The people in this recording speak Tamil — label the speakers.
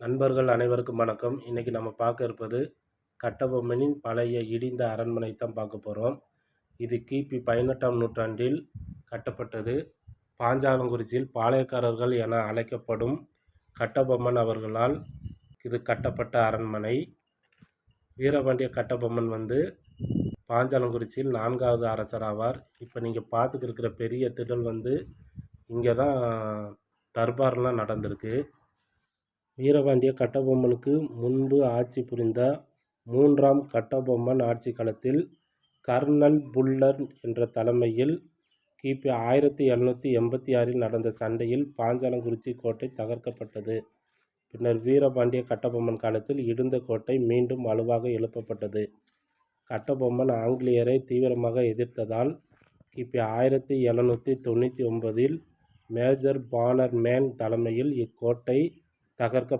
Speaker 1: நண்பர்கள் அனைவருக்கும் வணக்கம். இன்றைக்கி நம்ம பார்க்க இருப்பது கட்டபொம்மனின் பழைய இடிந்த அரண்மனை தான் பார்க்க போகிறோம் இது கிபி பதினெட்டாம் நூற்றாண்டில் கட்டப்பட்டது. பாஞ்சாலங்குறிச்சியில் பாளையக்காரர்கள் என அழைக்கப்படும் கட்டபொம்மன் அவர்களால் இது கட்டப்பட்ட அரண்மனை. வீரபாண்டிய கட்டபொம்மன் வந்து பாஞ்சாலங்குறிச்சியில் நான்காவது அரசர் ஆவார். இப்போ நீங்கள் பார்த்துட்டு இருக்கிற பெரிய திடல் வந்து இங்கே தான் தர்பார்லாம் நடந்திருக்கு. வீரபாண்டிய கட்டபொம்மனுக்கு முன்பு ஆட்சி புரிந்த மூன்றாம் கட்டபொம்மன் ஆட்சி காலத்தில் கர்னல் புல்லர் என்ற தலைமையில் கிபி ஆயிரத்தி எழுநூற்றி எண்பத்தி ஆறில் நடந்த சண்டையில் பாஞ்சாலங்குறிச்சி கோட்டை தகர்க்கப்பட்டது. பின்னர் வீரபாண்டிய கட்டபொம்மன் காலத்தில் இடிந்த கோட்டை மீண்டும் வலுவாக எழுப்பப்பட்டது. கட்டபொம்மன் ஆங்கிலேயரை தீவிரமாக எதிர்த்ததால் கிபி ஆயிரத்தி எழுநூற்றி தொண்ணூற்றி ஒன்பதில் மேஜர் பானர் மேன் தலைமையில் இக்கோட்டை ताकर का